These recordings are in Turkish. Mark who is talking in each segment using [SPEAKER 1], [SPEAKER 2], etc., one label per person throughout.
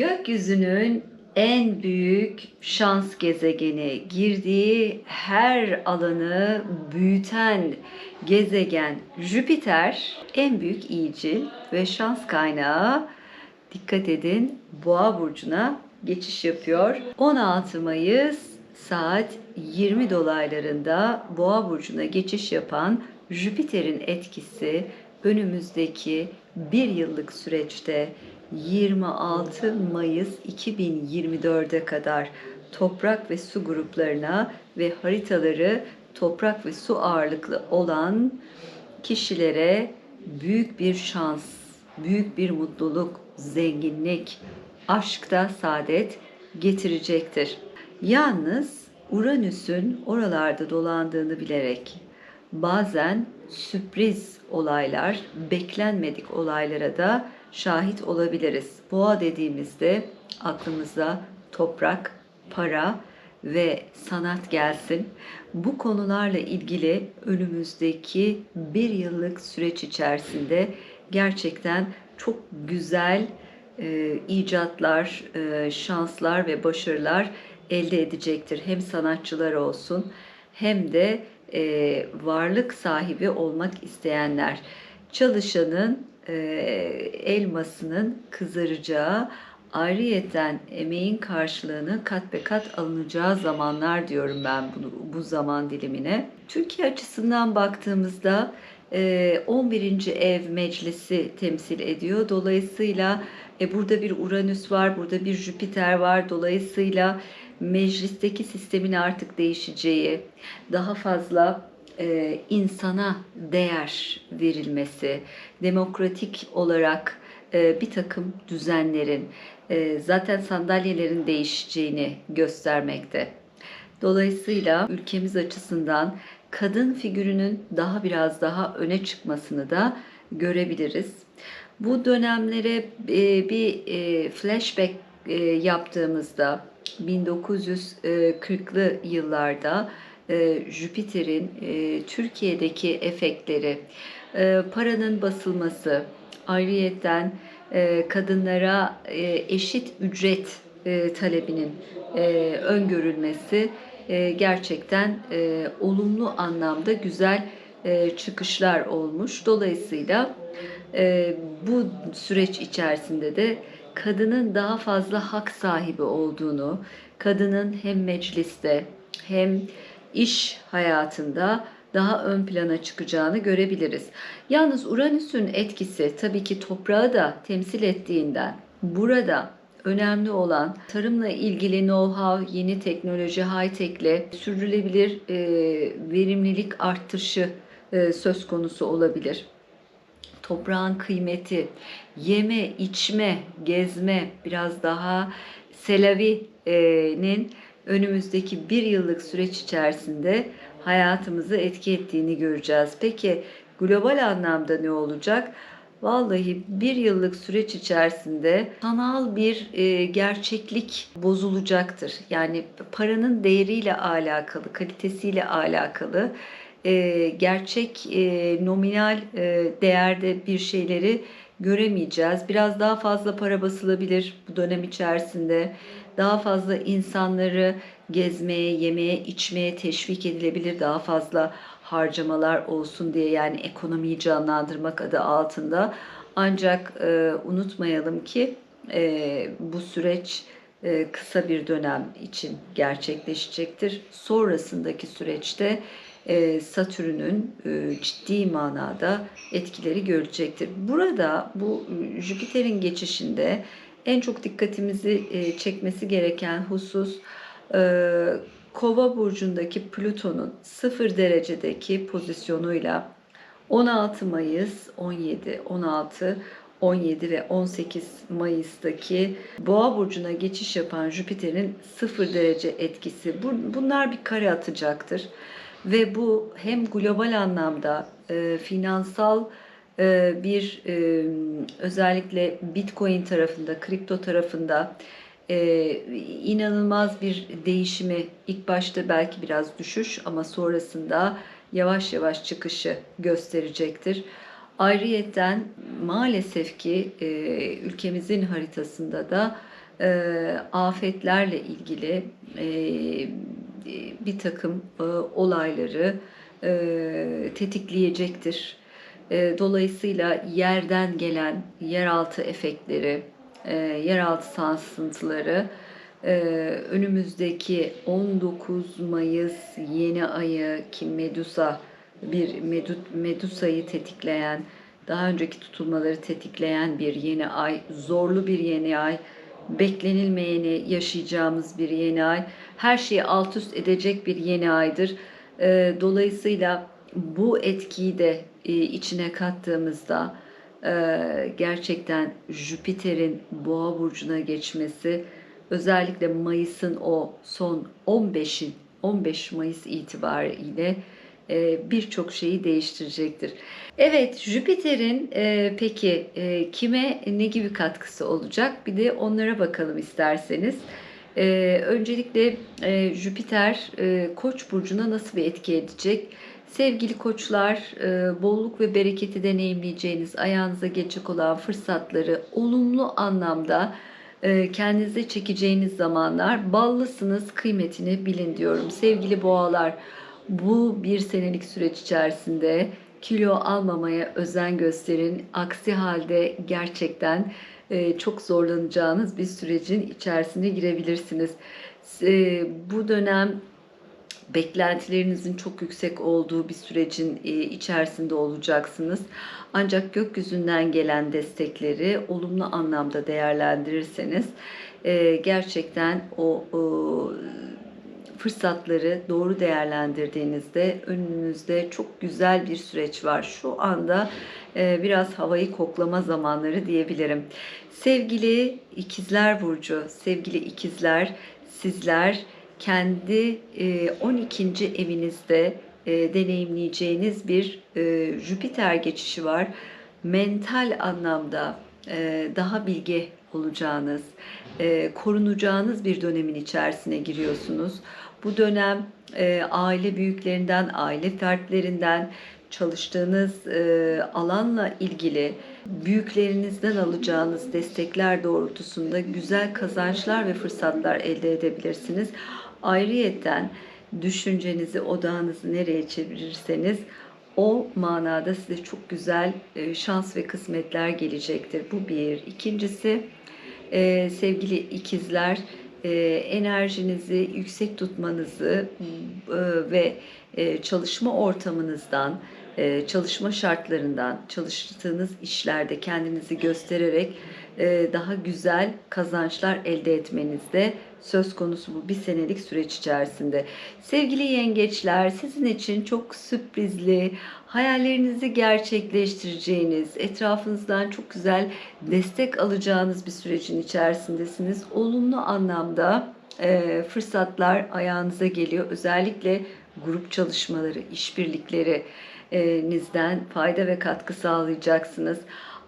[SPEAKER 1] Gökyüzünün en büyük şans gezegeni, girdiği her alanı büyüten gezegen Jüpiter en büyük iyicil ve şans kaynağı. Dikkat edin Boğa burcuna geçiş yapıyor. 16 Mayıs saat 20 dolaylarında Boğa burcuna geçiş yapan Jüpiter'in etkisi önümüzdeki bir yıllık süreçte 26 Mayıs 2024'e kadar toprak ve su gruplarına ve haritaları toprak ve su ağırlıklı olan kişilere büyük bir şans, büyük bir mutluluk, zenginlik, aşkta saadet getirecektir. Yalnız Uranüs'ün oralarda dolandığını bilerek bazen sürpriz olaylar, beklenmedik olaylara da şahit olabiliriz. Boğa dediğimizde aklımıza toprak, para ve sanat gelsin. Bu konularla ilgili önümüzdeki bir yıllık süreç içerisinde gerçekten çok güzel e, icatlar, e, şanslar ve başarılar elde edecektir. Hem sanatçılar olsun hem de e, varlık sahibi olmak isteyenler. Çalışanın e, elmasının kızaracağı, ayrıyeten emeğin karşılığını kat be kat alınacağı zamanlar diyorum ben bunu, bu zaman dilimine. Türkiye açısından baktığımızda e, 11. ev meclisi temsil ediyor. Dolayısıyla e, burada bir Uranüs var, burada bir Jüpiter var. Dolayısıyla meclisteki sistemin artık değişeceği, daha fazla e, insana değer verilmesi, demokratik olarak e, bir takım düzenlerin, e, zaten sandalyelerin değişeceğini göstermekte. Dolayısıyla ülkemiz açısından kadın figürünün daha biraz daha öne çıkmasını da görebiliriz. Bu dönemlere bir flashback yaptığımızda 1940'lı yıllarda Jüpiter'in e, Türkiye'deki efektleri, e, paranın basılması, ayrıyetten e, kadınlara e, eşit ücret e, talebinin e, öngörülmesi e, gerçekten e, olumlu anlamda güzel e, çıkışlar olmuş. Dolayısıyla e, bu süreç içerisinde de kadının daha fazla hak sahibi olduğunu, kadının hem mecliste hem iş hayatında daha ön plana çıkacağını görebiliriz. Yalnız Uranüs'ün etkisi tabii ki toprağı da temsil ettiğinden burada önemli olan tarımla ilgili know-how, yeni teknoloji, high-tech'le sürdürülebilir e, verimlilik artışı e, söz konusu olabilir. Toprağın kıymeti, yeme, içme, gezme, biraz daha Selavi'nin önümüzdeki bir yıllık süreç içerisinde hayatımızı etki ettiğini göreceğiz. Peki global anlamda ne olacak? Vallahi bir yıllık süreç içerisinde sanal bir e, gerçeklik bozulacaktır. Yani paranın değeriyle alakalı, kalitesiyle alakalı e, gerçek e, nominal e, değerde bir şeyleri göremeyeceğiz. Biraz daha fazla para basılabilir bu dönem içerisinde. Daha fazla insanları gezmeye, yemeye, içmeye teşvik edilebilir. Daha fazla harcamalar olsun diye yani ekonomiyi canlandırmak adı altında. Ancak e, unutmayalım ki e, bu süreç e, kısa bir dönem için gerçekleşecektir. Sonrasındaki süreçte e, Satürn'ün e, ciddi manada etkileri görecektir. Burada bu Jüpiter'in geçişinde en çok dikkatimizi çekmesi gereken husus Kova burcundaki Plüton'un 0 derecedeki pozisyonuyla 16 Mayıs 17 16 17 ve 18 Mayıs'taki Boğa burcuna geçiş yapan Jüpiter'in 0 derece etkisi. Bunlar bir kare atacaktır ve bu hem global anlamda e, finansal e, bir e, özellikle Bitcoin tarafında, kripto tarafında e, inanılmaz bir değişimi ilk başta belki biraz düşüş ama sonrasında yavaş yavaş çıkışı gösterecektir. Ayrıyetten maalesef ki e, ülkemizin haritasında da e, afetlerle ilgili e, bir takım e, olayları e, tetikleyecektir. E, dolayısıyla yerden gelen yeraltı efektleri, e, yeraltı sarsıntıları e, önümüzdeki 19 Mayıs yeni ayı ki Medusa bir Medu, Medusa'yı tetikleyen, daha önceki tutulmaları tetikleyen bir yeni ay, zorlu bir yeni ay, beklenilmeyeni yaşayacağımız bir yeni ay, her şeyi alt üst edecek bir yeni aydır. E, dolayısıyla bu etkiyi de e, içine kattığımızda e, gerçekten Jüpiter'in Boğa burcuna geçmesi özellikle Mayıs'ın o son 15'in 15 Mayıs itibariyle e, birçok şeyi değiştirecektir. Evet, Jüpiter'in e, peki e, kime ne gibi katkısı olacak? Bir de onlara bakalım isterseniz. E, öncelikle e, Jüpiter e, Koç burcuna nasıl bir etki edecek? Sevgili koçlar, e, bolluk ve bereketi deneyimleyeceğiniz, ayağınıza gelecek olan fırsatları olumlu anlamda e, kendinize çekeceğiniz zamanlar. Ballısınız, kıymetini bilin diyorum. Sevgili boğalar, bu bir senelik süreç içerisinde kilo almamaya özen gösterin. Aksi halde gerçekten e, çok zorlanacağınız bir sürecin içerisine girebilirsiniz. Bu dönem beklentilerinizin çok yüksek olduğu bir sürecin e, içerisinde olacaksınız. Ancak gökyüzünden gelen destekleri olumlu anlamda değerlendirirseniz e, gerçekten o, fırsatları doğru değerlendirdiğinizde önünüzde çok güzel bir süreç var. Şu anda e, biraz havayı koklama zamanları diyebilirim. Sevgili ikizler burcu, sevgili ikizler, sizler kendi 12. evinizde e, deneyimleyeceğiniz bir e, Jüpiter geçişi var. Mental anlamda e, daha bilge olacağınız, korunacağınız bir dönemin içerisine giriyorsunuz. Bu dönem aile büyüklerinden, aile fertlerinden, çalıştığınız alanla ilgili büyüklerinizden alacağınız destekler doğrultusunda güzel kazançlar ve fırsatlar elde edebilirsiniz. Ayrıyetten düşüncenizi, odağınızı nereye çevirirseniz o manada size çok güzel e, şans ve kısmetler gelecektir. Bu bir. İkincisi e, sevgili ikizler e, enerjinizi yüksek tutmanızı ve çalışma ortamınızdan, çalışma şartlarından, çalıştığınız işlerde kendinizi göstererek daha güzel kazançlar elde etmenizde söz konusu bu bir senelik süreç içerisinde. Sevgili yengeçler sizin için çok sürprizli, hayallerinizi gerçekleştireceğiniz, etrafınızdan çok güzel destek alacağınız bir sürecin içerisindesiniz. Olumlu anlamda e, fırsatlar ayağınıza geliyor. Özellikle grup çalışmaları, işbirlikleri nizden fayda ve katkı sağlayacaksınız.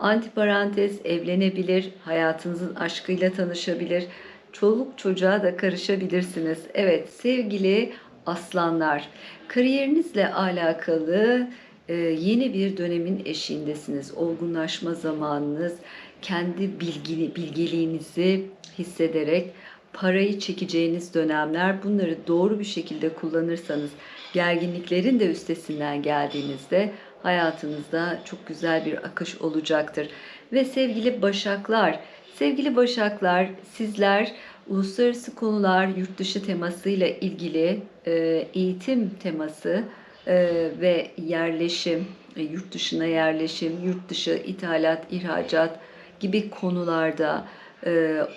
[SPEAKER 1] Antiparantez evlenebilir, hayatınızın aşkıyla tanışabilir, çoluk çocuğa da karışabilirsiniz. Evet sevgili aslanlar, kariyerinizle alakalı e, yeni bir dönemin eşiğindesiniz. Olgunlaşma zamanınız, kendi bilgini, bilgeliğinizi hissederek parayı çekeceğiniz dönemler. Bunları doğru bir şekilde kullanırsanız, gerginliklerin de üstesinden geldiğinizde hayatınızda çok güzel bir akış olacaktır. Ve sevgili başaklar, sevgili başaklar sizler uluslararası konular, yurt dışı temasıyla ilgili e, eğitim teması e, ve yerleşim, e, yurt dışına yerleşim, yurt dışı ithalat, ihracat gibi konularda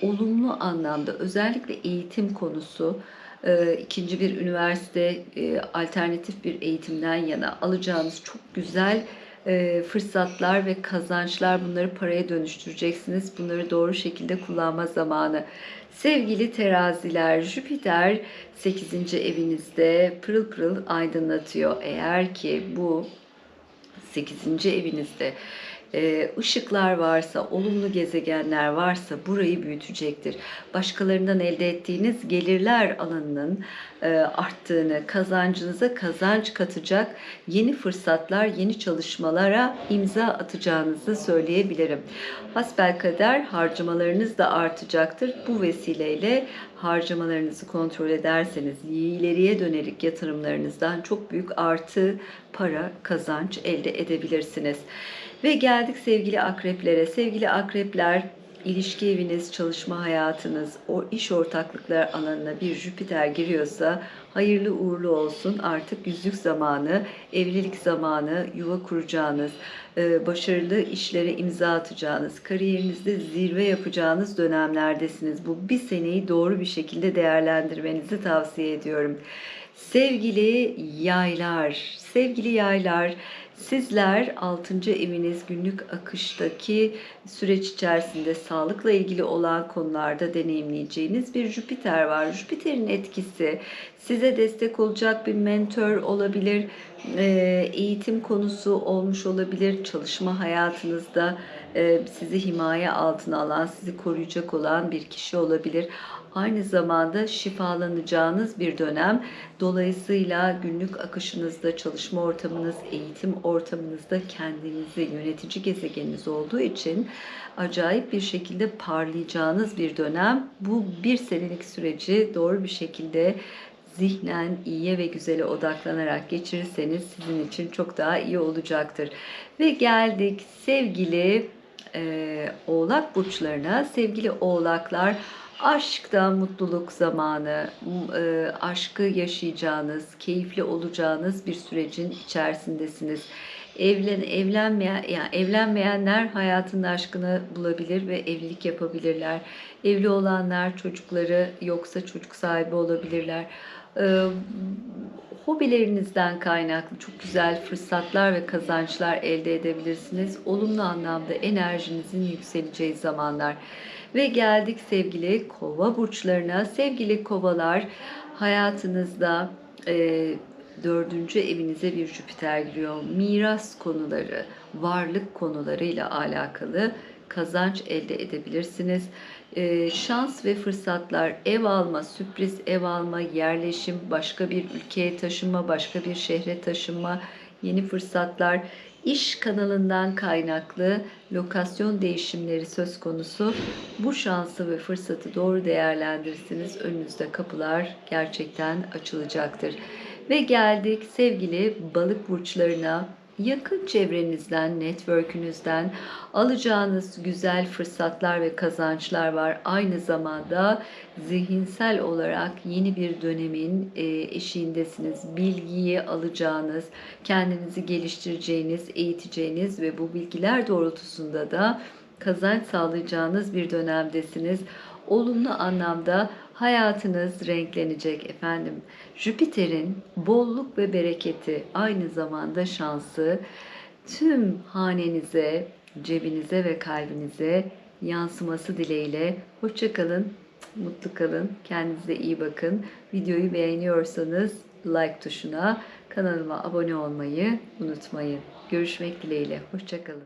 [SPEAKER 1] olumlu anlamda özellikle eğitim konusu e, ikinci bir üniversite e, alternatif bir eğitimden yana alacağınız çok güzel e, fırsatlar ve kazançlar bunları paraya dönüştüreceksiniz. Bunları doğru şekilde kullanma zamanı. Sevgili teraziler, Jüpiter 8. evinizde pırıl pırıl aydınlatıyor. Eğer ki bu 8. evinizde e, ışıklar varsa, olumlu gezegenler varsa burayı büyütecektir. Başkalarından elde ettiğiniz gelirler alanının e, arttığını, kazancınıza kazanç katacak yeni fırsatlar, yeni çalışmalara imza atacağınızı söyleyebilirim. Hasbelkader harcamalarınız da artacaktır. Bu vesileyle harcamalarınızı kontrol ederseniz ileriye dönelik yatırımlarınızdan çok büyük artı para kazanç elde edebilirsiniz. Ve geldik sevgili akreplere. Sevgili akrepler ilişki eviniz, çalışma hayatınız, o iş ortaklıklar alanına bir Jüpiter giriyorsa hayırlı uğurlu olsun. Artık yüzlük zamanı, evlilik zamanı, yuva kuracağınız, e, başarılı işlere imza atacağınız, kariyerinizde zirve yapacağınız dönemlerdesiniz. Bu bir seneyi doğru bir şekilde değerlendirmenizi tavsiye ediyorum. Sevgili yaylar, sevgili yaylar, sizler 6. eviniz günlük akıştaki süreç içerisinde sağlıkla ilgili olan konularda deneyimleyeceğiniz bir Jüpiter var. Jüpiter'in etkisi size destek olacak bir mentor olabilir, eğitim konusu olmuş olabilir, çalışma hayatınızda e, sizi himaye altına alan, sizi koruyacak olan bir kişi olabilir aynı zamanda şifalanacağınız bir dönem. Dolayısıyla günlük akışınızda, çalışma ortamınız, eğitim ortamınızda kendinizi yönetici gezegeniniz olduğu için acayip bir şekilde parlayacağınız bir dönem. Bu bir senelik süreci doğru bir şekilde zihnen iyiye ve güzele odaklanarak geçirirseniz sizin için çok daha iyi olacaktır. Ve geldik sevgili e, oğlak burçlarına. Sevgili oğlaklar Aşkta mutluluk zamanı, e, aşkı yaşayacağınız, keyifli olacağınız bir sürecin içerisindesiniz. Evlen evlenmeyen yani evlenmeyenler hayatının aşkını bulabilir ve evlilik yapabilirler. Evli olanlar çocukları yoksa çocuk sahibi olabilirler. E, hobilerinizden kaynaklı çok güzel fırsatlar ve kazançlar elde edebilirsiniz. Olumlu anlamda enerjinizin yükseleceği zamanlar. Ve geldik sevgili kova burçlarına. Sevgili kovalar hayatınızda e, dördüncü evinize bir Jüpiter giriyor. Miras konuları, varlık konularıyla alakalı kazanç elde edebilirsiniz. E, şans ve fırsatlar, ev alma, sürpriz ev alma, yerleşim, başka bir ülkeye taşınma, başka bir şehre taşınma, yeni fırsatlar, iş kanalından kaynaklı lokasyon değişimleri söz konusu. Bu şansı ve fırsatı doğru değerlendirirseniz önünüzde kapılar gerçekten açılacaktır. Ve geldik sevgili balık burçlarına yakın çevrenizden, network'ünüzden alacağınız güzel fırsatlar ve kazançlar var. Aynı zamanda zihinsel olarak yeni bir dönemin e, eşiğindesiniz. Bilgiyi alacağınız, kendinizi geliştireceğiniz, eğiteceğiniz ve bu bilgiler doğrultusunda da kazanç sağlayacağınız bir dönemdesiniz. Olumlu anlamda hayatınız renklenecek efendim. Jüpiter'in bolluk ve bereketi aynı zamanda şansı tüm hanenize, cebinize ve kalbinize yansıması dileğiyle. Hoşçakalın, mutlu kalın, kendinize iyi bakın. Videoyu beğeniyorsanız like tuşuna, kanalıma abone olmayı unutmayın. Görüşmek dileğiyle, hoşçakalın.